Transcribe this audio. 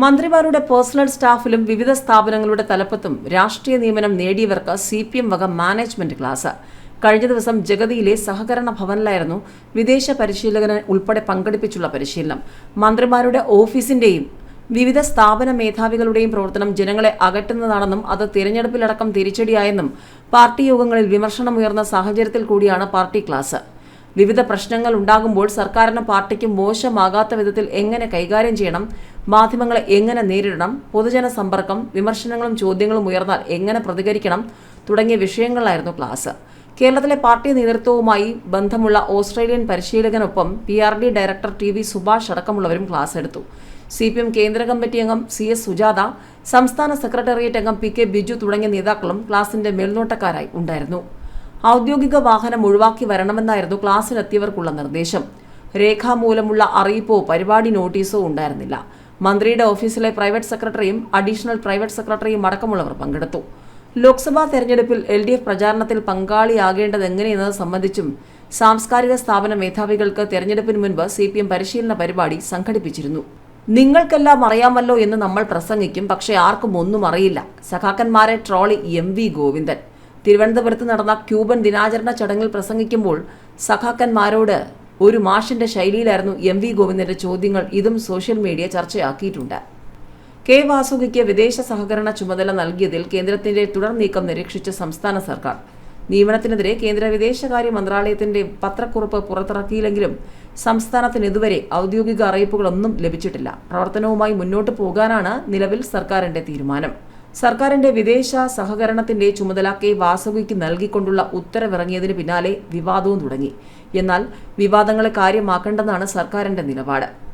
മന്ത്രിമാരുടെ പേഴ്സണൽ സ്റ്റാഫിലും വിവിധ സ്ഥാപനങ്ങളുടെ തലപ്പത്തും രാഷ്ട്രീയ നിയമനം നേടിയവർക്ക് സി പി എം വക മാനേജ്മെന്റ് ക്ലാസ്. കഴിഞ്ഞ ദിവസം ജഗതിയിലെ സഹകരണ ഭവനിലായിരുന്നു വിദേശ പരിശീലകനെ ഉൾപ്പെടെ പങ്കെടുപ്പിച്ചുള്ള പരിശീലനം. മന്ത്രിമാരുടെ ഓഫീസിന്റെയും വിവിധ സ്ഥാപന മേധാവികളുടെയും പ്രവർത്തനം ജനങ്ങളെ അകറ്റുന്നതാണെന്നും അത് തിരഞ്ഞെടുപ്പിലടക്കം തിരിച്ചടിയായെന്നും പാർട്ടി യോഗങ്ങളിൽ വിമർശനമുയർന്ന സാഹചര്യത്തിൽ കൂടിയാണ് പാർട്ടി ക്ലാസ്. വിവിധ പ്രശ്നങ്ങൾ ഉണ്ടാകുമ്പോൾ സർക്കാരിനും പാർട്ടിക്കും മോശമാകാത്ത വിധത്തിൽ എങ്ങനെ കൈകാര്യം ചെയ്യണം? മാധ്യമങ്ങളെ എങ്ങനെ നേരിടണം? പൊതുജന സമ്പർക്കം വിമർശനങ്ങളും ചോദ്യങ്ങളും ഉയർന്നാൽ എങ്ങനെ പ്രതികരിക്കണം? തുടങ്ങിയ വിഷയങ്ങളിലായിരുന്നു ക്ലാസ്. കേരളത്തിലെ പാർട്ടി നേതൃത്വവുമായി ബന്ധമുള്ള Australian പരിശീലകനൊപ്പം P R D director T V Subhash അടക്കമുള്ളവരും class എടുത്തു. സി പി എം കേന്ദ്ര കമ്മിറ്റി അംഗം സി എസ് സുജാത സംസ്ഥാന സെക്രട്ടേറിയറ്റ് അംഗം പി കെ ബിജു തുടങ്ങിയ നേതാക്കളും ക്ലാസിന്റെ മേൽനോട്ടക്കാരായി ഉണ്ടായിരുന്നു. ഔദ്യോഗിക വാഹനം ഒഴിവാക്കി വരണമെന്നായിരുന്നു ക്ലാസ്സിലെത്തിയവർക്കുള്ള നിർദ്ദേശം. രേഖാമൂലമുള്ള അറിയിപ്പോ പരിപാടി നോട്ടീസോ ഉണ്ടായിരുന്നില്ല. മന്ത്രിയുടെ ഓഫീസിലെ പ്രൈവറ്റ് സെക്രട്ടറിയും അഡീഷണൽ പ്രൈവറ്റ് സെക്രട്ടറിയും അടക്കമുള്ളവർ പങ്കെടുത്തു. ലോക്സഭാ തെരഞ്ഞെടുപ്പിൽ എൽ ഡി എഫ് പ്രചാരണത്തിൽ പങ്കാളിയാകേണ്ടത് എങ്ങനെയെന്നത് സംബന്ധിച്ചും സാംസ്കാരിക സ്ഥാപന മേധാവികൾക്ക് തെരഞ്ഞെടുപ്പിന് മുൻപ് സി പി എം പരിശീലന പരിപാടി സംഘടിപ്പിച്ചിരുന്നു. നിങ്ങൾക്കെല്ലാം അറിയാമല്ലോ എന്ന് നമ്മൾ പ്രസംഗിക്കും പക്ഷേ ആർക്കും ഒന്നും അറിയില്ല. സഖാക്കന്മാരെ ട്രോളി എം വി ഗോവിന്ദൻ. തിരുവനന്തപുരത്ത് നടന്ന ക്യൂബൻ ദിനാചരണ ചടങ്ങിൽ പ്രസംഗിക്കുമ്പോൾ സഖാക്കന്മാരോട് ഒരു മാഷിന്റെ ശൈലിയിലായിരുന്നു എം വി ഗോവിന്ദന്റെ ചോദ്യങ്ങൾ ഇതും സോഷ്യൽ മീഡിയ ചർച്ചയാക്കിയിട്ടുണ്ട്. കെ വാസുകിക്ക് വിദേശ സഹകരണ ചുമതല നൽകിയതിൽ കേന്ദ്രത്തിന്റെ തുടർ നീക്കം നിരീക്ഷിച്ച സംസ്ഥാന സർക്കാർ. നിയമനത്തിനെതിരെ കേന്ദ്ര വിദേശകാര്യ മന്ത്രാലയത്തിന്റെ പത്രക്കുറിപ്പ് പുറത്തിറക്കിയില്ലെങ്കിലും സംസ്ഥാനത്തിന് ഇതുവരെ ഔദ്യോഗിക അറിയിപ്പുകളൊന്നും ലഭിച്ചിട്ടില്ല. പ്രവർത്തനവുമായി മുന്നോട്ട് പോകാനാണ് നിലവിൽ സർക്കാരിന്റെ തീരുമാനം. സർക്കാരിന്റെ വിദേശ സഹകരണത്തിന്റെ ചുമതല കെ വാസുകിക്ക് നൽകിക്കൊണ്ടുള്ള ഉത്തരവിറങ്ങിയതിന് പിന്നാലെ വിവാദവും തുടങ്ങി. എന്നാൽ വിവാദങ്ങളെ കാര്യമാക്കേണ്ടെന്നാണ് സർക്കാരിന്റെ നിലപാട്.